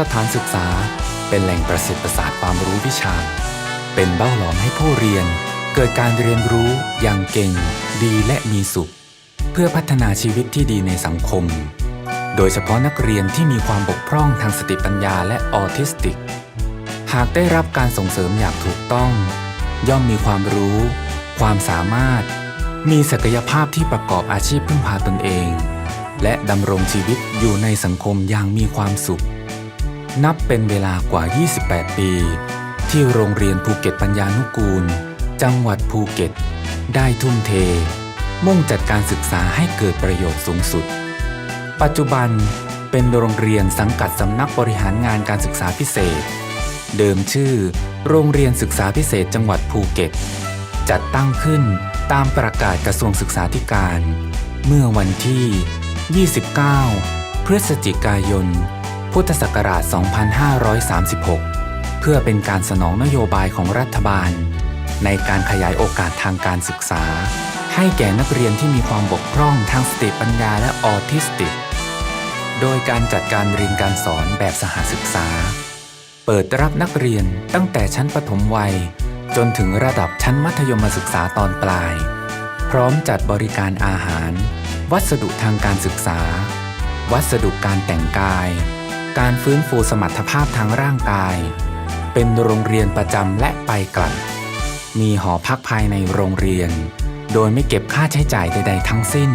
สถานศึกษาเป็นแหล่งประสิทธิประสาทความรู้วิชา เป็นเบ้าหลอมให้ผู้เรียน เกิดการเรียนรู้อย่างเก่ง ดีและมีสุข เพื่อพัฒนาชีวิตที่ดีในสังคม โดยเฉพาะนักเรียนที่มีความบกพร่องทางสติปัญญาและออทิสติก หากได้รับการส่งเสริมอย่างถูกต้อง ย่อมมีความรู้ ความสามารถ มีศักยภาพที่ประกอบอาชีพพึ่งพาตนเอง และดำรงชีวิตอยู่ในสังคมอย่างมีความสุข นับเป็นเวลากว่า 28 ปี ที่โรงเรียนภูเก็ตปัญญานุกูล จังหวัดภูเก็ต ได้ทุ่มเท มุ่งจัดการศึกษาให้เกิดประโยชน์สูงสุด ปัจจุบันเป็นโรงเรียนสังกัดสำนักบริหารงานการศึกษาพิเศษ เดิมชื่อ โรงเรียนศึกษาพิเศษจังหวัดภูเก็ต จัดตั้งขึ้นตามประกาศกระทรวงศึกษาธิการ เมื่อวันที่ 29 พฤศจิกายน พุทธศักราช 2536 เพื่อเป็นการสนองนโยบายของรัฐบาล ในการขยายโอกาสทางการศึกษา ให้แก่นักเรียนที่มีความบกพร่องทางสติปัญญาและออทิสติก โดยการจัดการเรียนการสอนแบบสหศึกษา เปิดรับนักเรียนตั้งแต่ชั้นประถมวัย จนถึงระดับชั้นมัธยมศึกษาตอนปลาย พร้อมจัดบริการอาหาร วัสดุทางการศึกษา วัสดุการแต่งกาย การฟื้นฟูสมรรถภาพทางร่างกาย เป็นโรงเรียนประจำและไปกลับ มีหอพักภายในโรงเรียน โดยไม่เก็บค่าใช้จ่ายใด ๆ ทั้งสิ้น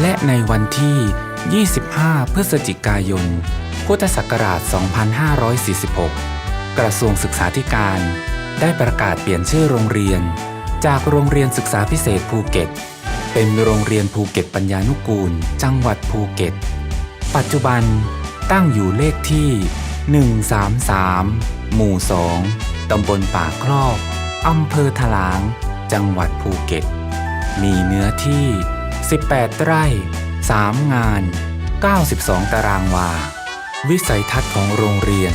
และในวันที่ 25 พฤศจิกายน พุทธศักราช 2546 กระทรวงศึกษาธิการ ได้ประกาศเปลี่ยนชื่อโรงเรียน จากโรงเรียนศึกษาพิเศษภูเก็ต เป็นโรงเรียนภูเก็ตปัญญานุกูล จังหวัดภูเก็ต ปัจจุบัน ตั้งอยู่เลขที่ 133 หมู่ 2 ตำบลป่าคลอกอำเภอถลาง จังหวัดภูเก็ต มีเนื้อที่ 18 ไร่ 3 งาน 92 ตารางวา วิสัยทัศน์ของโรงเรียน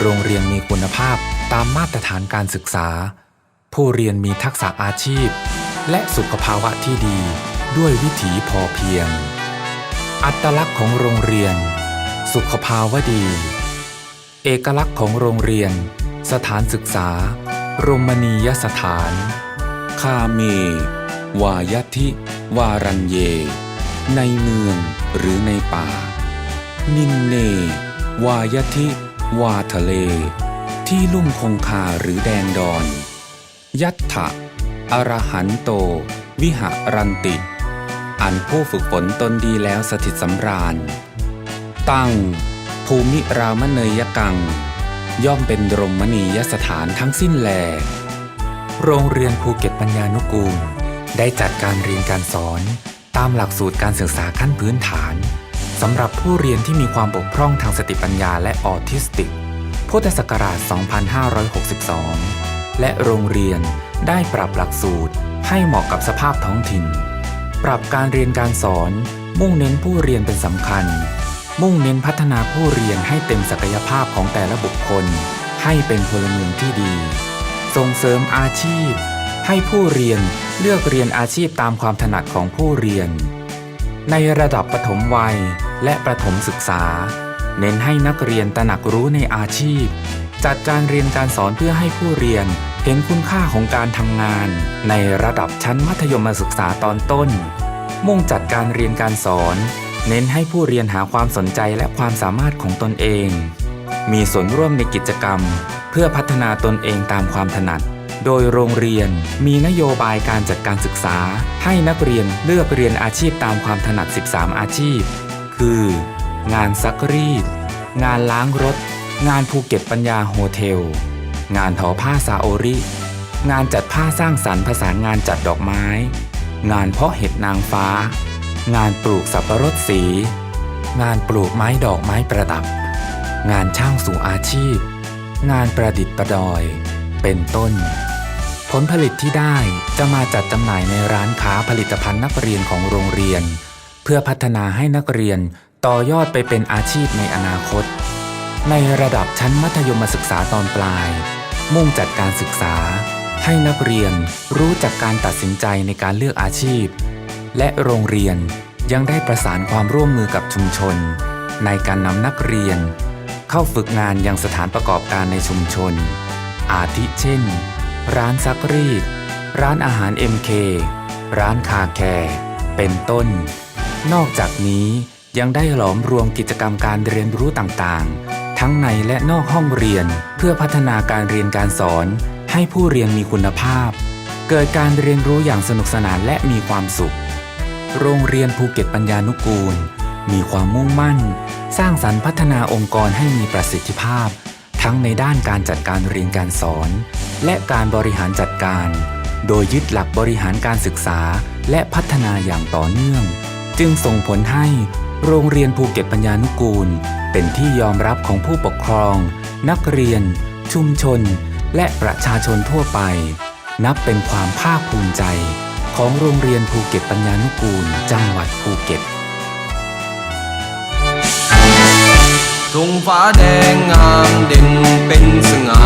โรงเรียนมีคุณภาพตามมาตรฐานการศึกษา ผู้เรียนมีทักษะอาชีพ และสุขภาวะที่ดีด้วยวิถีพอเพียง อัตลักษณ์ของโรงเรียน สุขภาวดี เอกลักษณ์ของโรงเรียน สถานศึกษา รมณียสถาน คาเม วายทิ วารัญเย ในเมืองหรือในป่า นินเน วายทิ วาทะเล ที่ลุ่มคงคาหรือแดนดอน ยัตถะอรหันโต วิหะรันติ อันผู้ฝึกฝนตนดีแล้วสถิตสำราญ ตั้งภูมิรามเนยกัง ย่อมเป็นรมณียสถานทั้งสิ้นแล โรงเรียนภูเก็ตปัญญานุกูล ได้จัดการเรียนการสอน ตามหลักสูตรการศึกษาขั้นพื้นฐานสำหรับผู้เรียนที่มีความบกพร่องทางสติปัญญาและออทิสติก พุทธศักราช 2562 และโรงเรียนได้ปรับหลักสูตรให้เหมาะกับสภาพท้องถิ่น ปรับการเรียนการสอนมุ่งเน้นผู้เรียนเป็นสำคัญ มุ่งเน้นพัฒนาผู้เรียนให้เต็มศักยภาพของแต่ละบุคคล ให้เป็นพลเมืองที่ดี ส่งเสริมอาชีพ ให้ผู้เรียนเลือกเรียนอาชีพตามความถนัดของผู้เรียน ในระดับปฐมวัยและประถมศึกษา เน้นให้นักเรียนตระหนักรู้ในอาชีพ จัดการเรียนการสอนเพื่อให้ผู้เรียนเห็นคุณค่าของการทำงาน ในระดับชั้นมัธยมศึกษาตอนต้น มุ่งจัดการเรียนการสอน เน้นให้ผู้เรียนหาความสนใจและความสามารถของตนเอง มีส่วนร่วมในกิจกรรม เพื่อพัฒนาตนเองตามความถนัด โดยโรงเรียนมีนโยบายการจัดการศึกษา ให้นักเรียนเลือกเรียนอาชีพตามความถนัด 13 อาชีพ คือ งานซักรีด งานล้างรถ งานภูเก็ตปัญญาโฮเทล งานทอผ้าซาโอริ งานจัดผ้าสร้างสรรค์ผสางานจัดดอกไม้ งานเพาะเห็ดนางฟ้า งานปลูกสับปะรดสี งานปลูกไม้ดอกไม้ประดับ งานช่างสู่อาชีพ งานประดิษฐ์ประดอย เป็นต้น ผลผลิตที่ได้จะมาจัดจำหน่ายในร้านค้าผลิตภัณฑ์นักเรียนของโรงเรียน เพื่อพัฒนาให้นักเรียนต่อยอดไปเป็นอาชีพในอนาคต ในระดับชั้นมัธยมศึกษาตอนปลาย มุ่งจัดการศึกษา ให้นักเรียนรู้จักการตัดสินใจในการเลือกอาชีพ และโรงเรียนยังได้ประสานความร่วมมือกับชุมชน ในการนำนักเรียน เข้าฝึกงานยังสถานประกอบการในชุมชน อาทิเช่น ร้านซักรีด ร้านอาหาร MK ร้านคาแคร์เป็นต้น นอกจากนี้ยังได้หลอมรวมกิจกรรมการเรียนรู้ต่างๆ ทั้งในและนอกห้องเรียนเพื่อพัฒนาการเรียนการสอน ให้ผู้เรียนมีคุณภาพ เกิดการเรียนรู้อย่างสนุกสนานและมีความสุข โรงเรียนภูเก็ตปัญญานุกูล มีความมุ่งมั่น สร้างสรรค์พัฒนาองค์กรให้มีประสิทธิภาพ ทั้งในด้านการจัดการเรียนการสอน และการบริหารจัดการ โดยยึดหลักบริหารการศึกษาและพัฒนาอย่างต่อเนื่อง จึงส่งผลให้โรงเรียนภูเก็ตปัญญานุกูล เป็นที่ยอมรับของผู้ปกครอง นักเรียน ชุมชน และประชาชนทั่วไป นับเป็นความภาคภูมิใจ ของโรงเรียนภูเก็ตปัญญานุกูล จังหวัดภูเก็ตทงฟ้าแดงงามเด่นเป็นสง่า